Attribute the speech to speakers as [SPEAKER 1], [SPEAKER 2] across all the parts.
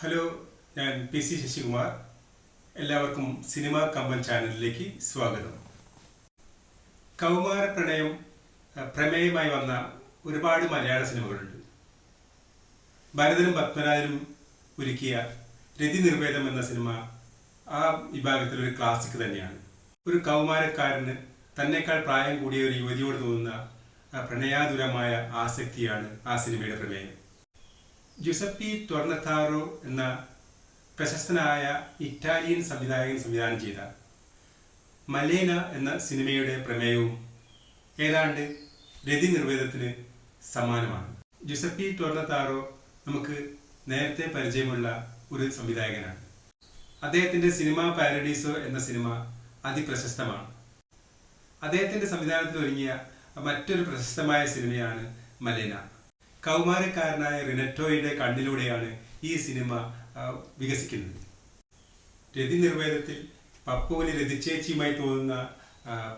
[SPEAKER 1] Hello ഞാൻ P C Sasikumar. എല്ലാവർക്കും cinema Kamban ചാനലിലേക്ക് സ്വാഗതം. കൗമാര പ്രണയം പ്രമേയമായി വന്ന ഒരുപാട് മലയാള സിനിമകളുണ്ട്. ഭരതനും പത്മനാഥനും ഒരുക്കിയ രതി നിർവേദം എന്ന സിനിമ ആ വിഭാഗത്തിൽ ഒരു ക്ലാസിക് തന്നെയാണ്. ഒരു കൗമാരക്കാരന് തന്നെക്കാൾ പ്രായം കൂടിയ ഒരു യുവതിയോട് തോന്നുന്ന പ്രണയാതുരമായ ആസക്തിയാണ് ആ സിനിമയുടെ പ്രമേയം. ജുസപ്പി ടൊർണത്താറോ എന്ന പ്രശസ്തനായ ഇറ്റാലിയൻ സംവിധായകൻ സംവിധാനം ചെയ്ത മലേന എന്ന സിനിമയുടെ പ്രമേയവും ഏതാണ്ട് രതി നിർവേദത്തിന് സമാനമാണ്. ജുസപ്പി ടൊർണത്താറോ നമുക്ക് നേരത്തെ പരിചയമുള്ള ഒരു സംവിധായകനാണ്. അദ്ദേഹത്തിന്റെ സിനിമ പാരഡീസോ എന്ന സിനിമ അതിപ്രശസ്തമാണ്. അദ്ദേഹത്തിന്റെ സംവിധാനത്തിൽ ഒരുങ്ങിയ മറ്റൊരു പ്രശസ്തമായ സിനിമയാണ് മലേന. കൗമാരക്കാരനായ റിനറ്റോയുടെ കണ്ണിലൂടെയാണ് ഈ സിനിമ വികസിക്കുന്നത്. രതി നിർവേദത്തിൽ പപ്പുവിന് രതിച്ചേച്ചിയുമായി തോന്നുന്ന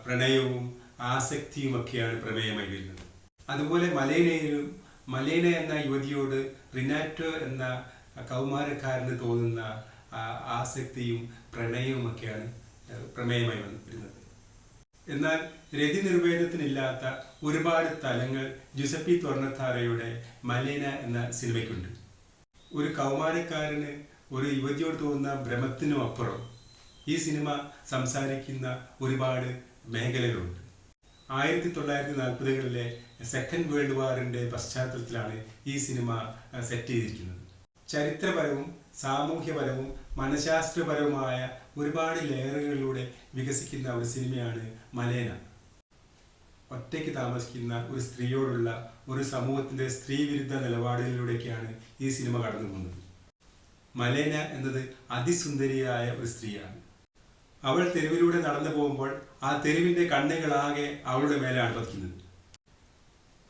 [SPEAKER 1] പ്രണയവും ആസക്തിയുമൊക്കെയാണ് പ്രമേയമായി വരുന്നത്. അതുപോലെ മലേനയിലും മലേന എന്ന യുവതിയോട് റിനാറ്റോ എന്ന കൗമാരക്കാരന് തോന്നുന്ന ആസക്തിയും പ്രണയവുമൊക്കെയാണ് ഒക്കെയാണ് പ്രമേയമായി വന്ന് വരുന്നത് എന്നാൽ രതി നിർവേദത്തിനില്ലാത്ത ഒരുപാട് തലങ്ങൾ ജുസപ്പി തൊർണത്താറയുടെ മലേന എന്ന സിനിമയ്ക്കുണ്ട്. ഒരു കൗമാരക്കാരന് ഒരു യുവതിയോട് തോന്നുന്ന ഭ്രമത്തിനും അപ്പുറം ഈ സിനിമ സംസാരിക്കുന്ന ഒരുപാട് മേഖലകളുണ്ട്. ആയിരത്തി തൊള്ളായിരത്തി നാൽപ്പതുകളിലെ സെക്കൻഡ് വേൾഡ് വാറിന്റെ പശ്ചാത്തലത്തിലാണ് ഈ സിനിമ സെറ്റ് ചെയ്തിരിക്കുന്നത്. ചരിത്രപരവും സാമൂഹ്യപരവും മനഃശാസ്ത്രപരവുമായ ഒരുപാട് ലെയറുകളിലൂടെ വികസിക്കുന്ന ഒരു സിനിമയാണ് മലേന. ഒറ്റയ്ക്ക് താമസിക്കുന്ന ഒരു സ്ത്രീയോടുള്ള ഒരു സമൂഹത്തിന്റെ സ്ത്രീവിരുദ്ധ നിലപാടുകളിലൂടെയൊക്കെയാണ് ഈ സിനിമ കടന്നു പോകുന്നത്. മലേന എന്നത് അതിസുന്ദരിയായ ഒരു സ്ത്രീയാണ്. അവൾ തെരുവിലൂടെ നടന്നു പോകുമ്പോൾ ആ തെരുവിന്റെ കണ്ണുകളാകെ അവളുടെ മേലാണ് പതിക്കുന്നത്.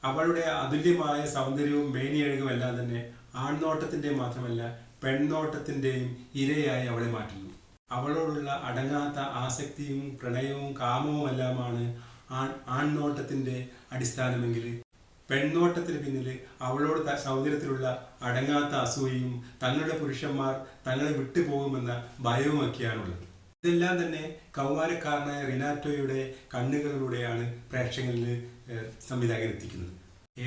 [SPEAKER 1] അവളുടെ അതുല്യമായ സൗന്ദര്യവും മേനിയഴകും എല്ലാം തന്നെ ആൺനോട്ടത്തിന്റെ മാത്രമല്ല പെൺനോട്ടത്തിന്റെയും ഇരയായി അവളെ മാറ്റുന്നു. അവളോടുള്ള അടങ്ങാത്ത ആസക്തിയും പ്രണയവും കാമവും എല്ലാമാണ് ആൺ ആൺനോട്ടത്തിന്റെ അടിസ്ഥാനമെങ്കിൽ പെൺനോട്ടത്തിന് പിന്നിൽ അവളോട് സൗന്ദര്യത്തിലുള്ള അടങ്ങാത്ത അസൂയയും തങ്ങളുടെ പുരുഷന്മാർ തങ്ങളെ വിട്ടുപോകുമെന്ന ഭയവുമൊക്കെയാണുള്ളത്. ഇതെല്ലാം തന്നെ കൗമാരക്കാരനായ റിനാറ്റോയുടെ കണ്ണുകളിലൂടെയാണ് പ്രേക്ഷകരിൽ എത്തിക്കുന്നത്.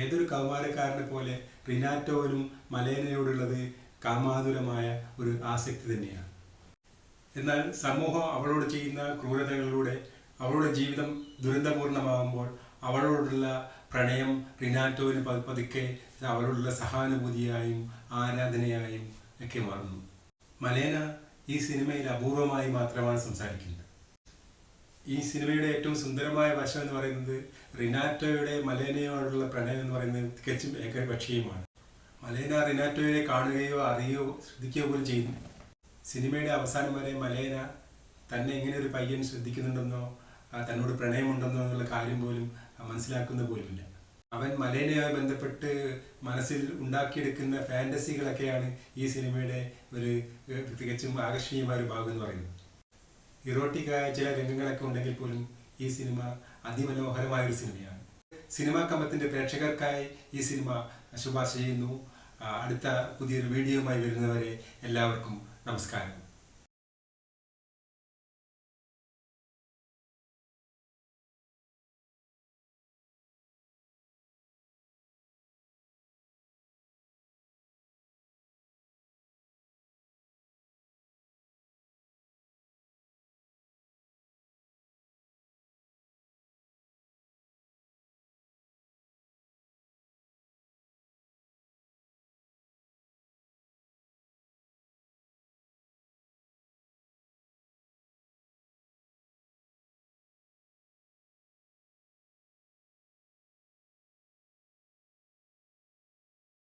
[SPEAKER 1] ഏതൊരു കൗമാരക്കാരനെ പോലെ റിനാറ്റോവിനും മലേനയോടുള്ളത് കാമാതുരമായ ഒരു ആസക്തി തന്നെയാണ്. എന്നാൽ സമൂഹം അവളോട് ചെയ്യുന്ന ക്രൂരതകളിലൂടെ അവളുടെ ജീവിതം ദുരന്തപൂർണമാകുമ്പോൾ അവളോടുള്ള പ്രണയം റിനാറ്റോവിന് പതുക്കെ അവളോടുള്ള സഹാനുഭൂതിയായും ആരാധനയായും ഒക്കെ മാറുന്നു. മലേന ഈ സിനിമയിൽ അപൂർവമായി മാത്രമാണ് സംസാരിക്കുന്നത്. ഈ സിനിമയുടെ ഏറ്റവും സുന്ദരമായ വശം എന്ന് പറയുന്നത് റിനാറ്റോയുടെ മലേനയോടുള്ള പ്രണയം എന്ന് പറയുന്നത് തികച്ചും ഏകപക്ഷീയമാണ്. മലേന റിനാറ്റോയെ കാണുകയോ അറിയുകയോ ശ്രദ്ധിക്കുകയോ പോലും ചെയ്യുന്നു സിനിമയുടെ അവസാനം വരെ മലേന തന്നെ എങ്ങനെ ഒരു പയ്യൻ ശ്രദ്ധിക്കുന്നുണ്ടെന്നോ തന്നോട് പ്രണയമുണ്ടെന്നോ എന്നുള്ള കാര്യം പോലും മനസ്സിലാക്കുന്ന പോലുമില്ല. അവൻ മലേനയുമായി ബന്ധപ്പെട്ട് മനസ്സിൽ ഉണ്ടാക്കിയെടുക്കുന്ന ഫാന്റസികളൊക്കെയാണ് ഈ സിനിമയുടെ ഒരു തികച്ചും ആകർഷണീയമായ ഒരു ഭാഗം എന്ന് പറയുന്നത്. ഇറോട്ടിക്കായ ചില രംഗങ്ങളൊക്കെ ഉണ്ടെങ്കിൽ പോലും ഈ സിനിമ അതിമനോഹരമായ ഒരു സിനിമയാണ്. സിനിമാ കമ്പത്തിന്റെ പ്രേക്ഷകർക്കായി ഈ സിനിമ ശുപാർശ ചെയ്യുന്നു. അടുത്ത പുതിയൊരു വീഡിയോയുമായി വരുന്നവരെ എല്ലാവർക്കും നമസ്കാരം.